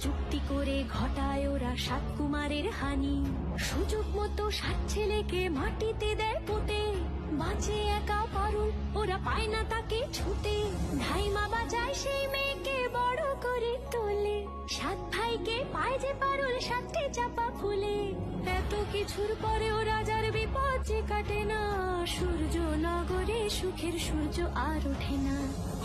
যুক্তি করে ঘটায় ওরা সাত কুমারের হানি। সুযোগ মতো সাত ছেলেকে মাটিতে দেয় পুঁতে। বাঁচে একা পারুল, ওরা পায় না তাকে ছুটে ধাইমা বাজায় সেই মেয়েকে বড় করে তোলে। সাত ভাইকে পায় যে পারুল সাতটি চাপা ফুলে। এত কিছুর পরেও রাজার বিপদ যে কাটে না। সূর্য নগরে সুখের সূর্য আর ওঠে না।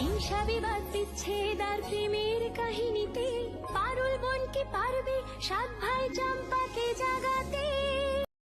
হিংসা বিবাদ বিচ্ছেদ আর প্রেমের কাহিনীতে 山排江打